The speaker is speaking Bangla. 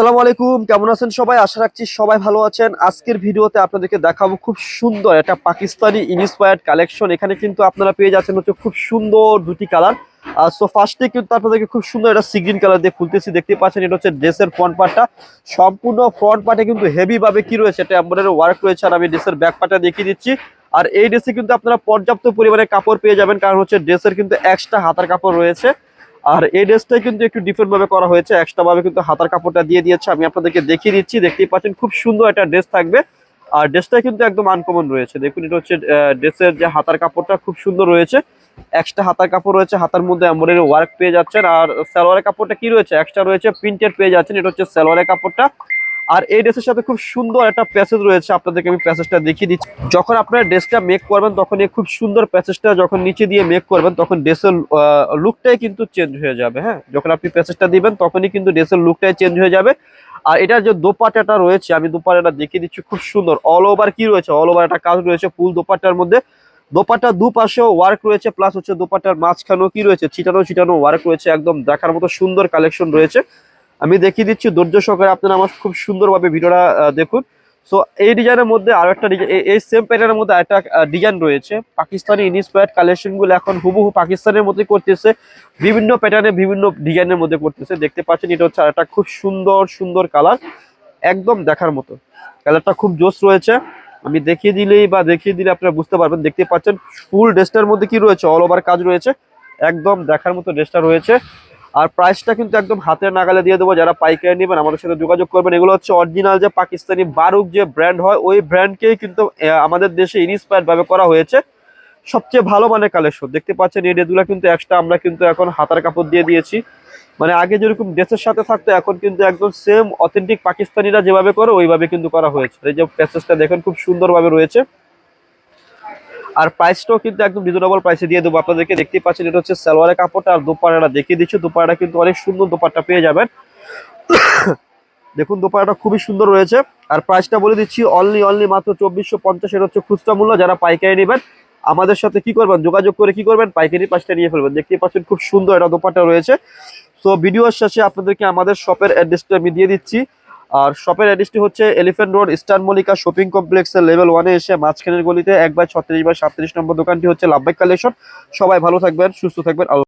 আসসালামু আলাইকুম, কেমন আছেন সবাই? আশা রাখছি সবাই ভালো আছেন। আজকের ভিডিওতে আপনাদেরকে দেখাবো খুব সুন্দর একটা পাকিস্তানি ইনস্পায়ার্ড কালেকশন এখানে কিন্তু আপনারা পেয়ে যাচ্ছেন হচ্ছে খুব সুন্দর দুটি কালার সো ফার্স্টে কিন্তু আপনাদেরকে খুব সুন্দর একটা সিগ্রিন কালার দিয়ে খুলতেছি, দেখতে পাচ্ছেন এটা হচ্ছে ড্রেসের ফ্রন্ট পার্টটা সম্পূর্ণ ফ্রন্ট পার্টে কিন্তু হেভি ভাবে কি রয়েছে? এটা এমব্রয়ডারি ওয়ার্ক রয়েছে আর আমি ড্রেসের ব্যাক পার্টটা দেখিয়ে দিচ্ছি। আর এই ড্রেসে কিন্তু আপনারা পর্যাপ্ত পরিমাণে কাপড় পেয়ে যাবেন, কারণ হচ্ছে ড্রেসের কিন্তু এক্সট্রা হাতার কাপড় রয়েছে। আর এই ড্রেসটা কিন্তু একটু ডিফারেন্ট ভাবে করা হয়েছে এক্সট্রা ভাবে কিন্তু হাতার কাপড়টা দিয়ে দিয়েছে, আমি আপনাদেরকে দেখিয়ে দিচ্ছি, দেখতেই পাচ্ছেন খুব সুন্দর একটা ড্রেস থাকবে। আর ড্রেসটা কিন্তু একদম আনকমন রয়েছে, দেখুন এটা হচ্ছে ড্রেসের যে হাতার কাপড়টা খুব সুন্দর রয়েছে এক্সট্রা হাতার কাপড় রয়েছে, হাতার মধ্যে এমব্রয়ডারি ওয়ার্ক পেয়ে যাচ্ছেন, আর সালোয়ারের কাপড়টা কি রয়েছে এক্সট্রা রয়েছে প্রিন্টেড পেয়ে যাচ্ছেন, এটা হচ্ছে সালোয়ারের কাপড়টা। আর এই ড্রেসের সাথে খুব সুন্দর একটা প্যাসেজ রয়েছে, আপনাদেরকে আমি প্যাসেজটা দেখিয়ে দিচ্ছি। যখন আপনারা ড্রেসটা মেক করবেন তখন এই খুব সুন্দর প্যাসেজটা যখন নিচে দিয়ে মেক করবেন, তখন ড্রেসের লুকটাই কিন্তু চেঞ্জ হয়ে যাবে হ্যাঁ? যখন আপনি প্যাসেজটা দিবেন, তখনই কিন্তু ড্রেসের লুকটাই চেঞ্জ হয়ে যাবে। আর এটা যে দোপাটাটা রয়েছে, আমি দোপাটাটা দেখিয়ে দিচ্ছি, খুব সুন্দর। অল ওভার কি রয়েছে? অল ওভার একটা কাজ রয়েছে, ফুল দোপাটার মধ্যে। দোপাটা দুপাশেও ওয়ার্ক রয়েছে প্লাস হচ্ছে দোপাটার মাঝখানেও কি রয়েছে? ছিটানো ছিটানো ওয়ার্ক রয়েছে, একদম দেখার মতো সুন্দর কালেকশন রয়েছে। আমি দেখিয়ে দিচ্ছি, ধৈর্য সহকারে আপনারা আমার খুব সুন্দরভাবে ভিডিওটা দেখুন। সো এই ডিজাইনের মধ্যে আরও একটা এই সেম প্যাটার্নের মধ্যে একটা ডিজাইন রয়েছে। পাকিস্তানি ইনস্পায়ার্ড কালেকশনগুলো এখন হুবহু পাকিস্তানের মধ্যে করতেছে। বিভিন্ন প্যাটার্নে বিভিন্ন ডিজাইনের মধ্যে করতেছে। দেখতে পাচ্ছেন, এটা হচ্ছে একটা খুব সুন্দর সুন্দর কালার একদম দেখার মতো। কালারটা খুব জোস রয়েছে। আমি দেখিয়ে দিলেই বা দেখিয়ে দিলে আপনারা বুঝতে পারবেন। দেখতে পাচ্ছেন ফুল ড্রেসটার মধ্যে কি রয়েছে? অল ওভার কাজ রয়েছে। একদম দেখার মতো ড্রেসটা রয়েছে। আর প্রাইসটা কিন্তু একদম হাতের নাগালে দিয়ে দেবো। যারা পাইকারি নেবেন, আমাদের সাথে যোগাযোগ করবেন। এগুলো হচ্ছে অরিজিনাল যে পাকিস্তানি বারুক যে ব্র্যান্ড হয়, ওই ব্র্যান্ডকেই কিন্তু আমাদের দেশে ইনস্পায়ার্ড ভাবে করা হয়েছে। সবচেয়ে ভালো মানের কালেকশন দেখতে পাচ্ছেন, এই ড্রেসগুলো কিন্তু এক্সট্রা আমরা কিন্তু এখন হাতার কাপড় দিয়ে দিয়েছি। মানে আগে যেরকম ড্রেসের সাথে থাকতো, এখন কিন্তু একদম সেম অথেন্টিক পাকিস্তানিরা যেভাবে করে, ওইভাবে কিন্তু করা হয়েছে। এই যে প্যাসেজটা দেখেন, খুব সুন্দরভাবে রয়েছে। আর প্রাইসটাও কিন্তু একদম রিজনেবল প্রাইসে দিয়ে দেবো। আপনাদেরকে দেখতে পাচ্ছেন, এটা হচ্ছে সালোয়ারের কাপড়টা আর দোপাড়াটা দেখিয়ে দিচ্ছি। দোপাড়াটা কিন্তু অনেক সুন্দর দোপাট্টা পেয়ে যাবেন। দেখুন, দোপাড়াটা খুবই সুন্দর রয়েছে। আর প্রাইসটা বলে দিচ্ছি অনলি অনলি মাত্র চব্বিশশো পঞ্চাশ, এটা হচ্ছে খুচরা মূল্য। যারা পাইকারি নেবেন, আমাদের সাথে কি করবেন, যোগাযোগ করে কি করবেন, পাইকারি পাঁচটা নিয়ে ফেলবেন। দেখতে পাচ্ছেন, খুব সুন্দর এটা দোপাট্টা রয়েছে। সো ভিডিওর শেষে আপনাদেরকে আমাদের শপের অ্যাড্রেসটা আমি দিয়ে দিচ্ছি। আর শপের অ্যাড্রেসটি হচ্ছে elephant road eastern Mallika shopping কমপ্লেক্সের লেভেল ওয়ানে এসে মাঝখানের গলিতে একবার ছত্রিশ বাই সাতত্রিশ নম্বর দোকানটি হচ্ছে লাভবাই কালেকশন সবাই ভালো থাকবেন, সুস্থ থাকবেন